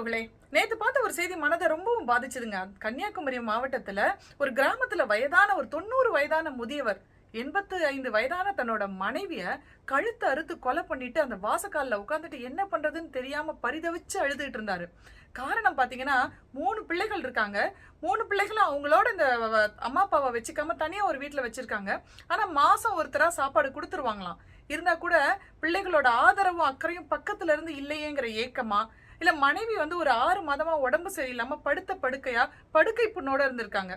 உறவுகளே நேத்து பார்த்த ஒரு செய்தி மனதை ரொம்பவும் பாதிச்சதுங்க. கன்னியாகுமரி மாவட்டத்துல ஒரு கிராமத்துல வயதான ஒரு தொண்ணூறு வயதான முதியவர் எண்பத்து ஐந்து வயதான தன்னோட மனைவிய கழுத்து அறுத்து கொலை பண்ணிட்டு அந்த வாசக்காலில் உட்காந்துட்டு என்ன பண்றதுன்னு தெரியாம பரிதவிச்சு அழுதுகிட்டு இருந்தாரு. காரணம் பாத்தீங்கன்னா மூணு பிள்ளைகள் இருக்காங்க. மூணு பிள்ளைகளும் அவங்களோட இந்த அம்மா அப்பாவை வச்சுக்காம தனியா ஒரு வீட்டுல வச்சிருக்காங்க. ஆனா மாசம் ஒருத்தரா சாப்பாடு கொடுத்துருவாங்களாம். இருந்தா கூட பிள்ளைகளோட ஆதரவும் அக்கறையும் பக்கத்துல இருந்து இல்லையேங்கிற ஏக்கமா இல்ல மனைவி வந்து ஒரு ஆறு மாதமா உடம்பு சரியில்லாம படுத்த படுக்கையா படுக்கை புண்ணோட இருந்திருக்காங்க.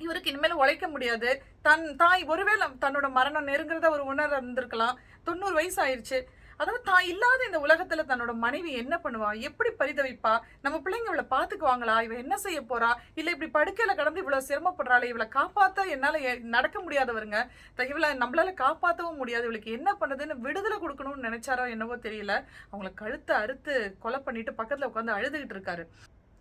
இவருக்கு இனிமேல் உழைக்க முடியாது. தன் தாய் ஒருவேளை தன்னோட மரணம் நெருங்குறத ஒரு உணர இருந்திருக்கலாம் தொண்ணூறு வயசு ஆயிடுச்சு அதாவது தான் இல்லாத இந்த உலகத்துல தன்னோட மனைவி என்ன பண்ணுவா? எப்படி பரிதவிப்பா? நம்ம பிள்ளைங்க இவளை பாத்துக்குவாங்களா இவ என்ன செய்ய போறா? இல்ல இப்படி படுக்கையில கடந்து இவ்வளவு சிரமப்படுறாளே இவளை காப்பாத்த என்னால நடக்க முடியாதவருங்க? இவளை நம்மளால காப்பாத்தவும் முடியாது. இவளுக்கு என்ன பண்ணுதுன்னு விடுதலை கொடுக்கணும்னு நினைச்சாரோ என்னவோ தெரியல. அவங்கள கழுத்தை அறுத்து கொலை பண்ணிட்டு பக்கத்துல உட்காந்து அழுதுகிட்டு இருக்காரு.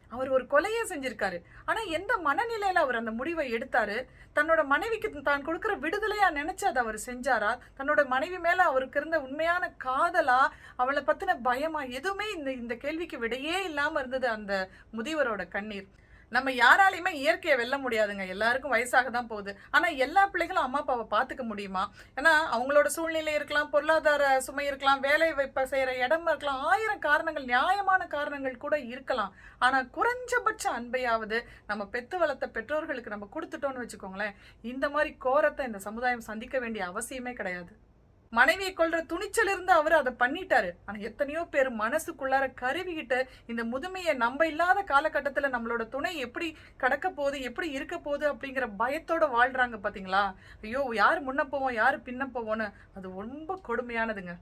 அவர் ஒரு கொலையே செஞ்சிருக்காரு. ஆனா எந்த மனநிலையில அவர் அந்த முடிவை எடுத்தாரு? தன்னோட மனைவிக்கு தான் கொடுக்குற விடுதலையா நினைச்சு அதை அவர் செஞ்சாரா? தன்னோட மனைவி மேல அவருக்கு இருந்த உண்மையான காதலா அவளை பத்தின பயமா எதுவுமே இந்த இந்த கேள்விக்கு விடையே இல்லாம இருந்தது அந்த முதியவரோட கண்ணீர். நம்ம யாராலையுமே இயற்கையை வெல்ல முடியாதுங்க. எல்லாருக்கும் வயசாக தான் போகுது. ஆனால் எல்லா பிள்ளைகளும் அம்மா அப்பாவை பார்த்துக்க முடியுமா? ஏன்னா அவங்களோட சூழ்நிலை இருக்கலாம் பொருளாதார சுமை இருக்கலாம் வேலை வைப்ப செய்கிற இடம் இருக்கலாம் ஆயிரம் காரணங்கள் நியாயமான காரணங்கள் கூட இருக்கலாம். ஆனால் குறைஞ்சபட்ச அன்பையாவது நம்ம பெத்து வளர்த்த பெற்றோர்களுக்கு நம்ம கொடுத்துட்டோம்னு வச்சுக்கோங்களேன் இந்த மாதிரி கோரத்தை இந்த சமுதாயம் சந்திக்க வேண்டிய அவசியமே கிடையாது. மனைவியை கொள்ற துணிச்சல் இருந்து அவர் அதை பண்ணிட்டாரு. ஆனா எத்தனையோ பேர் மனசுக்குள்ளார கருவிக்கிட்டு இந்த முதுமையை நம்ம இல்லாத காலகட்டத்துல நம்மளோட துணை எப்படி கடக்க போகுது எப்படி இருக்க போகுது அப்படிங்கிற பயத்தோட வாழ்றாங்க பாத்தீங்களா? ஐயோ யார் முன்ன போவோம் யார் பின்ன போவோம்னு அது ரொம்ப கொடுமையானதுங்க.